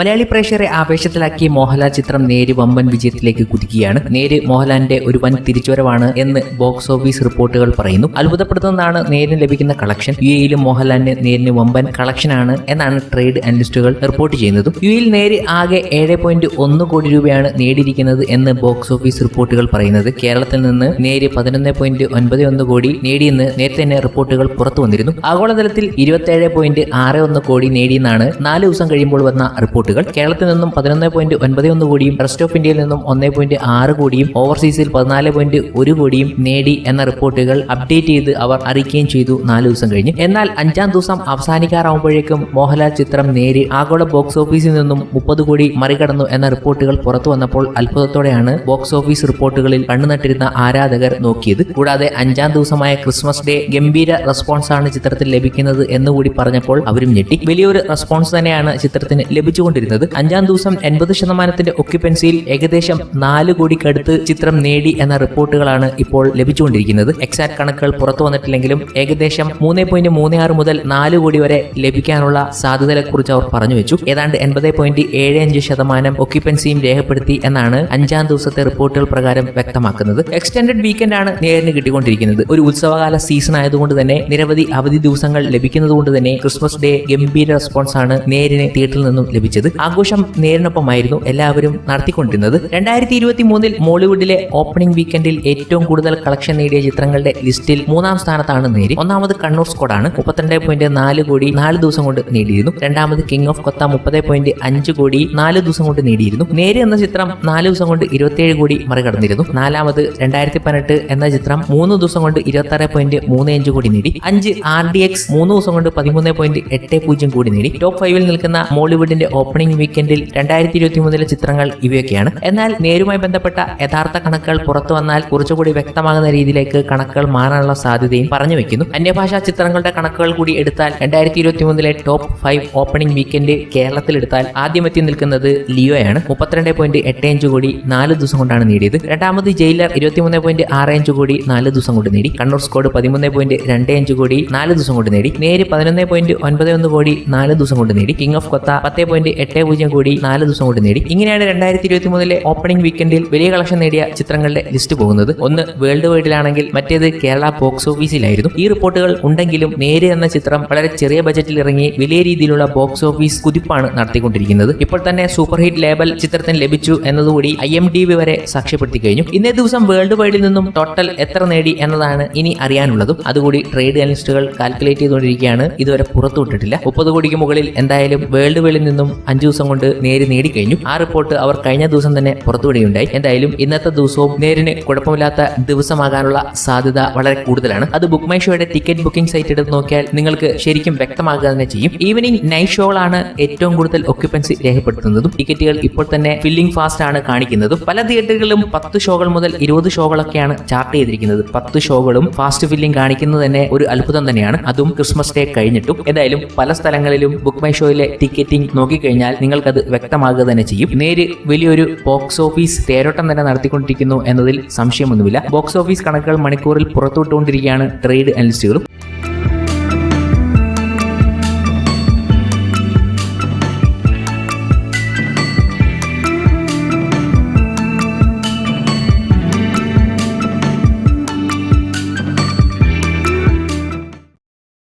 മലയാളി പ്രേക്ഷകരെ ആവേശത്തിലാക്കി മോഹൻലാൽ ചിത്രം നേര് വമ്പൻ വിജയത്തിലേക്ക് കുതിക്കുകയാണ്. നേര് മോഹൻലാലിന്റെ ഒരു വൻ തിരിച്ചുവരവാണ് എന്ന് ബോക്സ് ഓഫീസ് റിപ്പോർട്ടുകൾ പറയുന്നു. അത്ഭുതപ്പെടുത്തുന്നതാണ് നേരിന് ലഭിക്കുന്ന കളക്ഷൻ. യു എയിലും മോഹൻലാലിന് നേരിന് വമ്പൻ കളക്ഷനാണ് എന്നാണ് ട്രേഡ് അനലിസ്റ്റുകൾ റിപ്പോർട്ട് ചെയ്യുന്നത്. യു എയിൽ നേര് ആകെ ഏഴ് പോയിന്റ് ഒന്ന് കോടി രൂപയാണ് നേടിയിരിക്കുന്നത് എന്ന് ബോക്സ് ഓഫീസ് റിപ്പോർട്ടുകൾ പറയുന്നത്. കേരളത്തിൽ നിന്ന് നേര് പതിനൊന്ന് പോയിന്റ് ഒൻപത് ഒന്ന് കോടി നേടിയെന്ന് നേരത്തെ തന്നെ റിപ്പോർട്ടുകൾ പുറത്തു വന്നിരുന്നു ആഗോളതലത്തിൽ ഇരുപത്തേഴ് പോയിന്റ് ആറ് ഒന്ന് കോടി നേടിയെന്നാണ് നാല് ദിവസം കഴിയുമ്പോൾ വന്ന റിപ്പോർട്ടുകൾ കേരളത്തിൽ നിന്നും പതിനൊന്ന് പോയിന്റ് ഒൻപത് ഒന്ന് കോടിയും റെസ്റ്റ് ഓഫ് ഇന്ത്യയിൽ നിന്നും ഒന്ന് പോയിന്റ് ആറ് കോടിയും ഓവർസീസിൽ പതിനാല് പോയിന്റ് ഒരു കോടിയും നേടി എന്ന റിപ്പോർട്ടുകൾ അപ്ഡേറ്റ് ചെയ്ത് അവർ അറിയിക്കുകയും ചെയ്തു നാല് ദിവസം കഴിഞ്ഞ്. എന്നാൽ അഞ്ചാം ദിവസം അവസാനിക്കാറാവുമ്പോഴേക്കും മോഹൻലാൽ ചിത്രം നേരി ആഗോള ബോക്സ് ഓഫീസിൽ നിന്നും മുപ്പത് കോടി മറികടന്നു എന്ന റിപ്പോർട്ടുകൾ പുറത്തു വന്നപ്പോൾ അത്ഭുതത്തോടെയാണ് ബോക്സ് ഓഫീസ് റിപ്പോർട്ടുകളിൽ കണ്ണുനട്ടിരുന്ന ആരാധകർ നോക്കിയത്. കൂടാതെ അഞ്ചാം ദിവസമായ ക്രിസ്മസ് ഡേ ഗംഭീര റെസ്പോൺസ് ആണ് ചിത്രത്തിൽ ലഭിക്കുന്നത് എന്നുകൂടി പറഞ്ഞപ്പോൾ അവരും ഞെട്ടി. വലിയൊരു റെസ്പോൺസ് തന്നെയാണ് ചിത്രത്തിന് ലഭിച്ചുകൊണ്ടിരുന്നത്. അഞ്ചാം ദിവസം എൺപത് ശതമാനത്തിന്റെ ഒക്യുപ്പൻസിയിൽ ഏകദേശം നാല് കോടിക്കടുത്ത് ചിത്രം നേടി എന്ന റിപ്പോർട്ടുകളാണ് ഇപ്പോൾ ലഭിച്ചുകൊണ്ടിരിക്കുന്നത്. എക്സാക്ട് കണക്കുകൾ പുറത്തു വന്നിട്ടില്ലെങ്കിലും ഏകദേശം മൂന്ന് പോയിന്റ് മൂന്ന് ആറ് മുതൽ നാല് കോടി വരെ ലഭിക്കാനുള്ള സാധ്യതകളെക്കുറിച്ച് അവർ പറഞ്ഞു വെച്ചു. ഏതാണ്ട് എൺപത് പോയിന്റ് ഏഴ് അഞ്ച് ശതമാനം ഒക്യുപ്പൻസിയും രേഖപ്പെടുത്തി എന്നാണ് അഞ്ചാം ദിവസത്തെ റിപ്പോർട്ടുകൾ പ്രകാരം വ്യക്തമാക്കുന്നത്. എക്സ്റ്റൻഡഡ് വീക്കെൻഡ് ആണ് നേരിന് കിട്ടിക്കൊണ്ടിരിക്കുന്നത്. ഒരു ഉത്സവകാല സീസൺ ആയതുകൊണ്ട് തന്നെ നിരവധി അവധി ദിവസങ്ങൾ ലഭിക്കുന്നതുകൊണ്ട് തന്നെ ക്രിസ്മസ് ഡേ ഗംഭീര റെസ്പോൺസ് ആണ് നേരിന് തിയേറ്ററിൽ നിന്നും ലഭിച്ചത്. ആഘോഷം നേരിനൊപ്പമായിരുന്നു എല്ലാവരും നടത്തിക്കൊണ്ടിരുന്നത്. രണ്ടായിരത്തി ഇരുപത്തി മൂന്നിൽ മോളിവുഡിലെ ഓപ്പണിംഗ് വീക്കെൻഡിൽ ഏറ്റവും കൂടുതൽ കളക്ഷൻ നേടിയ ചിത്രങ്ങളുടെ ലിസ്റ്റിൽ മൂന്നാം സ്ഥാനത്താണ് നേരി ഒന്നാമത് കണ്ണൂർ സ്കോഡാണ് മുപ്പത്തിരണ്ട് പോയിന്റ് നാല് കോടി നാല് ദിവസം കൊണ്ട് നേടിയിരുന്നു. രണ്ടാമത് കിങ് ഓഫ് കൊത്ത മുപ്പത് പോയിന്റ് അഞ്ച് കോടി നാല് ദിവസം കൊണ്ട് നേടിയിരുന്നു. നേര് എന്ന ചിത്രം നാല് ദിവസം കൊണ്ട് ഇരുപത്തിയേഴ് കോടി മറികടന്നിരുന്നു. നാലാമത് രണ്ടായിരത്തി പതിനെട്ട് എന്ന ചിത്രം മൂന്ന് ദിവസം കൊണ്ട് ഇരുപത്തി ആറ് പോയിന്റ് മൂന്ന് അഞ്ച് കോടി നേടി. അഞ്ച് ആർ ഡി എക്സ് മൂന്ന് ദിവസം കൊണ്ട് പതിമൂന്ന് പോയിന്റ് എട്ട് പൂജ്യം കോടി നേടി. ടോപ്പ് ഫൈവിൽ നിൽക്കുന്ന മോളിവുഡിന്റെ ഓപ്പണിംഗ് വീക്കെൻഡിൽ രണ്ടായിരത്തി ഇരുപത്തി മൂന്നിലെ ചിത്രങ്ങൾ ഇവയൊക്കെയാണ്. എന്നാൽ നേരുമായി ബന്ധപ്പെട്ട യഥാർത്ഥ കണക്കുകൾ പുറത്തു വന്നാൽ കുറച്ചുകൂടി വ്യക്തമാകുന്ന രീതിയിലേക്ക് കണക്കുകൾ മാറാനുള്ള സാധ്യതയും പറഞ്ഞു വെക്കുന്നു. അന്യഭാഷാ ചിത്രങ്ങളുടെ കണക്കുകൾ കൂടി എടുത്താൽ രണ്ടായിരത്തി ഇരുപത്തി മൂന്നിലെ ടോപ്പ് ഫൈവ് ഓപ്പണിംഗ് വീക്കെൻഡ് കേരളത്തിൽ എടുത്താൽ ആദ്യം എത്തി നിൽക്കുന്നത് ലിയോയാണ്. മുപ്പത്തിരണ്ട് പോയിന്റ് എട്ട് അഞ്ച് കോടി നാല് ദിവസം കൊണ്ടാണ് നേടിയത്. രണ്ടാമത് ജയിലർ ഇരുപത്തിമൂന്ന് പോയിന്റ് ആറ് അഞ്ച് കോടി നാല് ദിവസം കൊണ്ട് നേടി. കണ്ണൂർ സ്കോഡ് പതിമൂന്ന് പോയിന്റ് രണ്ട് അഞ്ച് കോടി നാല് ദിവസം കൊണ്ട് നേടി. നേര് പതിനൊന്ന് പോയിന്റ് ഒൻപത് ഒന്ന് കോടി നാല് ദിവസം കൊണ്ട് നേടി. കിങ് ഓഫ് കൊത്ത പത്ത് പോയിന്റ് എട്ട് പൂജ്യം കോടി നാല് ദിവസം കൊണ്ട് നേടി. ഇങ്ങനെയാണ് രണ്ടായിരത്തി ഇരുപത്തി മൂന്നിലെ ഓപ്പണിംഗ് വീക്കെൻഡിൽ വലിയ കളക്ഷൻ നേടിയ ചിത്രങ്ങളുടെ ലിസ്റ്റ് പോകുന്നത്. ഒന്ന് വേൾഡ് വൈഡിലാണെങ്കിൽ മറ്റേത് കേരള ബോക്സ് ഓഫീസിലായിരുന്നു. ഈ റിപ്പോർട്ടുകൾ ഉണ്ടെങ്കിലും നേര് എന്ന ചിത്രം വളരെ ചെറിയ ബജറ്റിൽ ഇറങ്ങി വലിയ രീതിയിലുള്ള ബോക്സ് ഓഫീസ് കുതിപ്പാണ് നടത്തിക്കൊണ്ടിരിക്കുന്നത്. ഇപ്പോൾ തന്നെ സൂപ്പർ ഹിറ്റ് ലേബൽ ചിത്രത്തിന് ലഭിച്ചു എന്നതുകൂടി ഐ എം ഡി വരെ സാക്ഷ്യപ്പെടുത്തി കഴിഞ്ഞു. ഇന്നേ ദിവസം വേൾഡ് വൈഡിൽ നിന്നും ടോട്ടൽ എത്ര നേടി എന്നതാണ് ഇനി അറിയാനുള്ളതും. അതുകൂടി ട്രേഡ് അനലിസ്റ്റുകൾ കാൽക്കുലേറ്റ് ചെയ്തുകൊണ്ടിരിക്കുകയാണ്. ഇതുവരെ പുറത്തുവിട്ടിട്ടില്ല. മുപ്പത് കോടിക്ക് മുകളിൽ എന്തായാലും വേൾഡ് വൈഡിൽ നിന്നും അഞ്ചു ദിവസം കൊണ്ട് നേര് നേടിക്കഴിഞ്ഞു. ആ റിപ്പോർട്ട് അവർ കഴിഞ്ഞ ദിവസം തന്നെ പുറത്തുവിടുകയുണ്ടായി. എന്തായാലും ഇന്നത്തെ ദിവസവും നേരിന് കുഴപ്പമില്ലാത്ത ദിവസമാകാനുള്ള സാധ്യത വളരെ കൂടുതലാണ്. അത് ബുക്ക് മൈ ഷോയുടെ ടിക്കറ്റ് ബുക്കിംഗ് സൈറ്റ് എടുത്ത് നോക്കിയാൽ നിങ്ങൾക്ക് ശരിക്കും വ്യക്തമാകുക തന്നെ ചെയ്യും. ഈവനിങ് നൈറ്റ് ഷോകളാണ് ഏറ്റവും കൂടുതൽ ഒക്യുപ്പൻസി രേഖപ്പെടുത്തുന്നതും ടിക്കറ്റുകൾ ഇപ്പോൾ തന്നെ ഫില്ലിംഗ് ഫാസ്റ്റ് ആണ് കാണിക്കുന്നതും. പല തിയേറ്ററുകളിലും പത്ത് ഷോകൾ മുതൽ ഇരുപത് ഷോകളൊക്കെയാണ് ചാർട്ട് ചെയ്തിരിക്കുന്നത്. പത്ത് ഷോകളും ഫാസ്റ്റ് ഫില്ലിംഗ് കാണിക്കുന്നത് തന്നെ ഒരു അത്ഭുതം തന്നെയാണ്. അതും ക്രിസ്മസ് ഡേ കഴിഞ്ഞിട്ടും. എന്തായാലും പല സ്ഥലങ്ങളിലും ബുക്ക് മൈ ഷോയിലെ ടിക്കറ്റിംഗ് നോക്കിക്കഴിഞ്ഞാൽ നിങ്ങൾക്കത് വ്യക്തമാകുക തന്നെ ചെയ്യും. നേര് വലിയൊരു ബോക്സ് ഓഫീസ് തേരോട്ടം തന്നെ നടത്തിക്കൊണ്ടിരിക്കുന്നു എന്നതിൽ സംശയമൊന്നുമില്ല. ബോക്സ് ഓഫീസ് കണക്കുകൾ മണിക്കൂറിൽ പുറത്തുവിട്ടുകൊണ്ടിരിക്കുകയാണ് ട്രേഡ് അനലിസ്റ്റുകളും